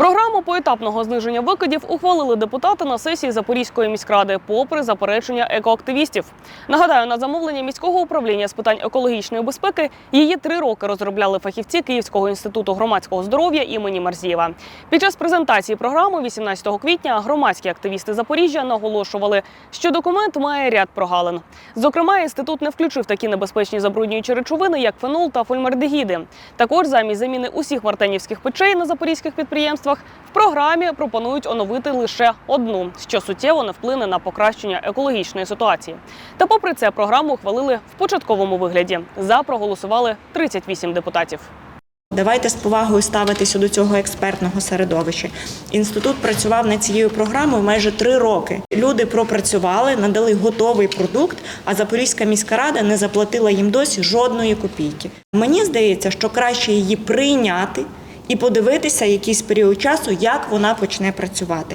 Програму поетапного зниження викидів ухвалили депутати на сесії Запорізької міськради, попри заперечення екоактивістів. Нагадаю, на замовлення міського управління з питань екологічної безпеки її три роки розробляли фахівці Київського інституту громадського здоров'я імені Марзієва. Під час презентації програми 18 квітня громадські активісти Запоріжжя наголошували, що документ має ряд прогалин. Зокрема, інститут не включив такі небезпечні забруднюючі речовини, як фенол та фольмардегіди. Також замість заміни усіх мартенівських печей на запорізьких підприємствах в програмі пропонують оновити лише одну, що суттєво не вплине на покращення екологічної ситуації. Та попри це програму ухвалили в початковому вигляді. За проголосували 38 депутатів. Давайте з повагою ставитися до цього експертного середовища. Інститут працював над цією програмою майже три роки. Люди пропрацювали, надали готовий продукт, а Запорізька міська рада не заплатила їм досі жодної копійки. Мені здається, що краще її прийняти і подивитися якийсь період часу, як вона почне працювати.